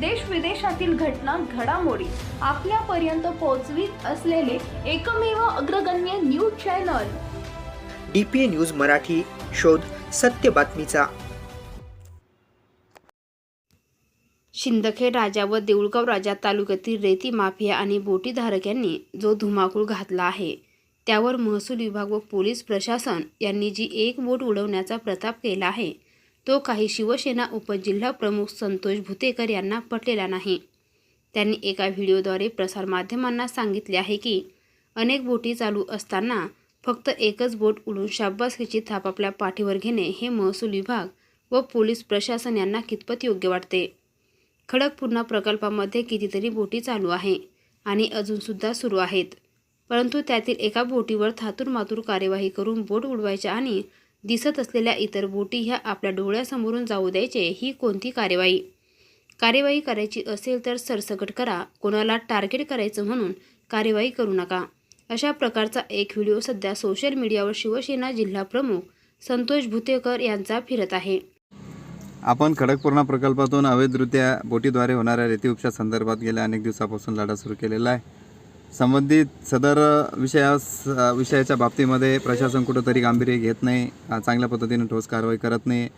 देश विदेशातील घटना घडामोडी आपल्यापर्यंत पोहोचवीत असलेले एकमेव अग्रगण्य news channel. D P A news Marathi शोध सत्य बातमीचा. शिंदखेड राजा व देऊळगाव राजा तालुक्यातील रेती माफिया आणि बोटीधारक यांनी जो धुमाकूळ घातला आहे त्यावर महसूल विभाग व पोलीस प्रशासन यांनी जी एक बोट उडवण्याचा प्रताप केला आहे तो काही शिवसेना उपजिल्हा प्रमुख संतोष भुतेकर यांना पटलेला नाही. त्यांनी एका व्हिडिओद्वारे प्रसारमाध्यमांना सांगितले आहे की अनेक बोटी चालू असताना फक्त एकच बोट उडून शाब्बासकीची थाप आपल्या पाठीवर घेणे हे महसूल विभाग व पोलीस प्रशासन यांना कितपत योग्य वाटते? खडकपूर्णा प्रकल्पामध्ये कितीतरी बोटी चालू आहे आणि अजूनसुद्धा सुरू आहेत. परंतु त्यातील एका बोटीवर थातूर मातूर कार्यवाही करून बोट उडवायच्या आणि दिसत असलेल्या इतर बोटी ह्या आपल्या डोळ्यासमोरून जाऊ द्यायचे ही कोणती कार्यवाही? कार्यवाही करायची असेल तर सरसकट करा कोणाला टार्गेट करायचं म्हणून कार्यवाही करू नका. अशा प्रकारचा एक व्हिडिओ सध्या सोशल मीडियावर शिवसेना जिल्हा प्रमुख संतोष भुतेकर यांचा फिरत आहे. आपण खडकपूर्णा प्रकल्पातून अवैधरित्या बोटीद्वारे होणाऱ्या रेती उपशा संदर्भात गेल्या अनेक दिवसापासून लढा सुरू केलेला आहे. संबंधित सदर विषयास विषयाच्या बाबतीमध्ये प्रशासन कुठंतरी गांभीर्य घेत नाही चांगल्या पद्धतीने ठोस कारवाई करत नाही.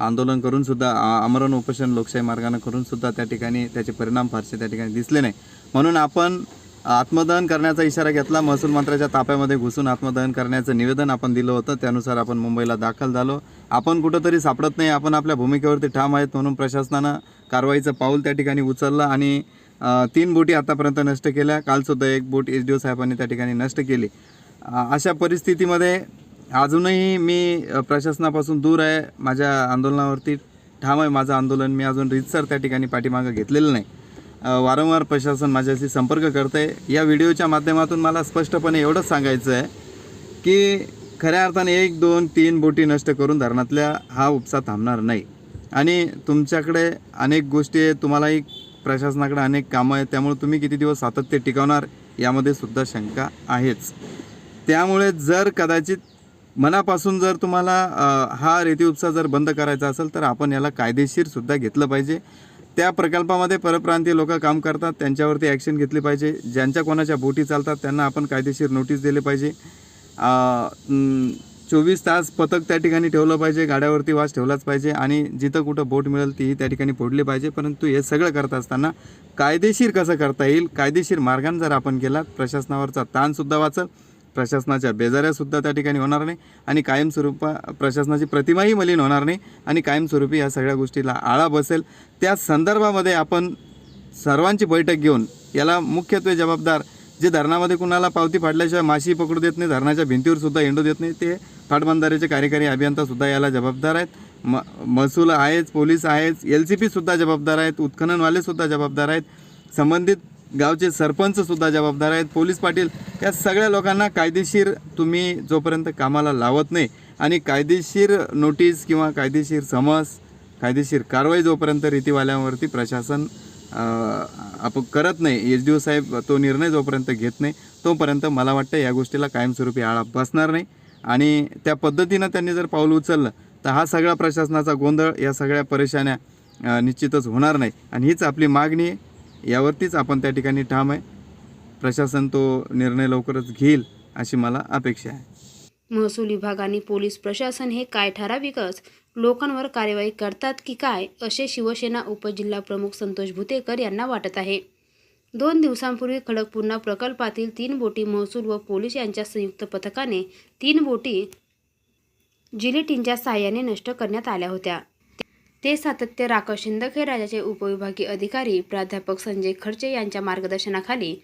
आंदोलन करूनसुद्धा आमरण उपोषण लोकशाही मार्गानं करूनसुद्धा त्या ठिकाणी त्याचे परिणाम फारसे त्या ठिकाणी दिसले नाही. म्हणून आपण आत्मदहन करण्याचा इशारा घेतला. महसूल मंत्र्याच्या ताप्यामध्ये घुसून आत्मदहन करण्याचं निवेदन आपण दिलं होतं. त्यानुसार आपण मुंबईला दाखल झालो. आपण कुठंतरी सापडत नाही. आपण आपल्या भूमिकेवरती ठाम आहेत म्हणून प्रशासनानं कारवाईचं पाऊल त्या ठिकाणी उचललं आणि तीन बोटी आतापर्यंत नष्ट केल्या. कालसुद्धा एक बोट एच डी ओ साहेबांनी त्या ठिकाणी नष्ट केली. अशा परिस्थितीमध्ये अजूनही मी प्रशासनापासून दूर आहे. माझ्या आंदोलनावरती ठाम आहे. माझं आंदोलन मी अजून रितसर त्या ठिकाणी पाठीमागं घेतलेलं नाही. वारंवार प्रशासन माझ्याशी संपर्क करतं आहे या व्हिडिओच्या माध्यमातून मला स्पष्टपणे एवढंच सांगायचं आहे की खऱ्या अर्थाने एक दोन तीन बोटी नष्ट करून धरणातल्या हा उपसा थांबणार नाही. आणि तुमच्याकडे अनेक गोष्टी तुम्हालाही प्रशासनाकडे अनेक कामं आहेत त्यामुळे तुम्ही किती दिवस सातत्य टिकवणार यामध्ये सुद्धा शंका आहेच. त्यामुळे जर कदाचित मनापासून जर तुम्हाला हा रेती उपसा जर बंद करायचा असेल तर आपण याला कायदेशीर सुद्धा घेतलं पाहिजे. त्या प्रकल्पामध्ये परप्रांतीय लोक काम करतात त्यांच्यावरती ॲक्शन घेतली पाहिजे. ज्यांच्या कोणाच्या बोटी चालतात त्यांना आपण कायदेशीर नोटीस दिली पाहिजे. चोवीस तास पथक त्या ठिकाणी ठेवलं पाहिजे गाड्यावरती वास ठेवलाच पाहिजे आणि जिथं कुठं बोट मिळेल तीही त्या ठिकाणी फोडली पाहिजे. परंतु हे सगळं करत असताना कायदेशीर कसं करता येईल? कायदेशीर मार्गाने जर आपण केलात प्रशासनावरचा ताणसुद्धा वाचल प्रशासनाच्या बेजाऱ्यासुद्धा त्या ठिकाणी होणार नाही आणि कायमस्वरूपा प्रशासनाची प्रतिमाही मलिन होणार नाही आणि कायमस्वरूपी या सगळ्या गोष्टीला आळा बसेल. त्या संदर्भामध्ये आपण सर्वांची बैठक घेऊन याला मुख्यत्वे जबाबदार जे धरणामध्ये कुणाला पावती फाडल्याशिवाय माशी पकडू देत नाही धरणाच्या भिंतीवर सुद्धा हिंडू देत नाही ते फाटबंधाऱ्याचे कार्यकारी अभियंता सुद्धा याला जबाबदार आहेत. म महसूल आहेच पोलीस आहेच एल सी पीसुद्धा जबाबदार आहेत उत्खननवाले सुद्धा जबाबदार आहेत संबंधित गावचे सरपंच सुद्धा जबाबदार आहेत पोलीस पाटील या सगळ्या लोकांना कायदेशीर तुम्ही जोपर्यंत कामाला लावत नाही आणि कायदेशीर नोटीस किंवा कायदेशीर समज कायदेशीर कारवाई जोपर्यंत रीतीवाल्यांवरती प्रशासन आपण करत नाही. एच डी ओ साहेब तो निर्णय जोपर्यंत घेत नाही तोपर्यंत मला वाटतं या गोष्टीला कायमस्वरूपी आळा बसणार नाही. आणि त्या पद्धतीनं त्यांनी जर पाऊल उचललं तर हा सगळा प्रशासनाचा गोंधळ या सगळ्या परेशान्या निश्चितच होणार नाही. आणि हीच आपली मागणी आहे. यावरतीच आपण त्या ठिकाणी ठाम आहे. प्रशासन तो निर्णय लवकरच घेईल अशी मला अपेक्षा आहे. महसूल विभाग आणि पोलीस प्रशासन हे काय ठराविकच लोकांवर कार्यवाही करतात की काय असे शिवसेना उपजिल्हा प्रमुख संतोष भुतेकर यांना वाटत आहे. दोन दिवसांपूर्वी खडकपूर्णा प्रकल्पातील तीन बोटी महसूल व पोलीस यांच्या संयुक्त पथकाने तीन बोटी जिलेटिनच्या सहाय्याने नष्ट करण्यात आल्या होत्या. ते सातत्य राकेश शिंदखे राजाचे उपविभागीय अधिकारी प्राध्यापक संजय खर्चे यांच्या मार्गदर्शनाखाली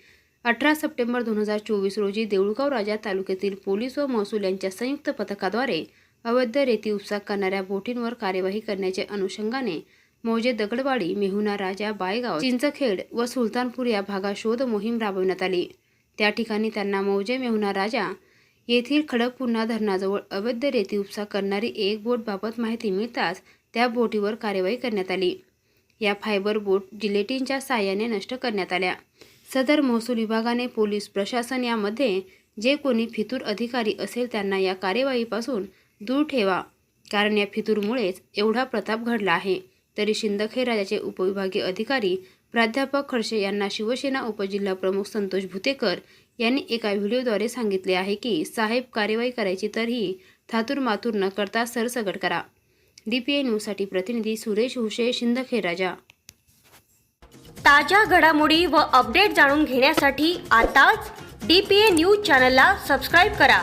अठरा सप्टेंबर दोन हजार चोवीस रोजी देऊळगाव राजा तालुक्यातील पोलीस व महसूल यांच्या संयुक्त पथकाद्वारे अवैध रेती उपसा करणाऱ्या बोटींवर कार्यवाही करण्याच्या अनुषंगाने मौजे दगडवाडी मेहुना राजा बायगाव चिंचखेड व सुलतानपूर या भागात शोध मोहीम राबविण्यात आली. त्या ठिकाणी त्यांना मौजे मेहुना राजा येथील खडकपुन्हा धरणाजवळ अवैध रेती उपसा करणारी एक बोट बाबत माहिती मिळताच त्या बोटीवर कार्यवाही करण्यात आली. या फायबर बोट जिलेटिनच्या साहाय्याने नष्ट करण्यात आल्या. सदर महसूल विभागाने पोलीस प्रशासन यामध्ये जे कोणी फितूर अधिकारी असेल त्यांना या कार्यवाहीपासून दूर ठेवा. कारण या फितूरमुळेच एवढा प्रताप घडला आहे. तरी शिंदखे राजाचे उपविभागीय अधिकारी प्राध्यापक खडसे यांना शिवसेना उपजिल्हा प्रमुख संतोष भुतेकर यांनी एका व्हिडिओद्वारे सांगितले आहे की साहेब कार्यवाही करायची तर ही थातूर मातूर न करता सरसगट करा. डी पी ए न्यूजसाठी प्रतिनिधी सुरेश हुशे शिंदखे राजा. ताज्या घडामोडी व अपडेट जाणून घेण्यासाठी आताच डी पी ए न्यूज चॅनलला सबस्क्राईब करा.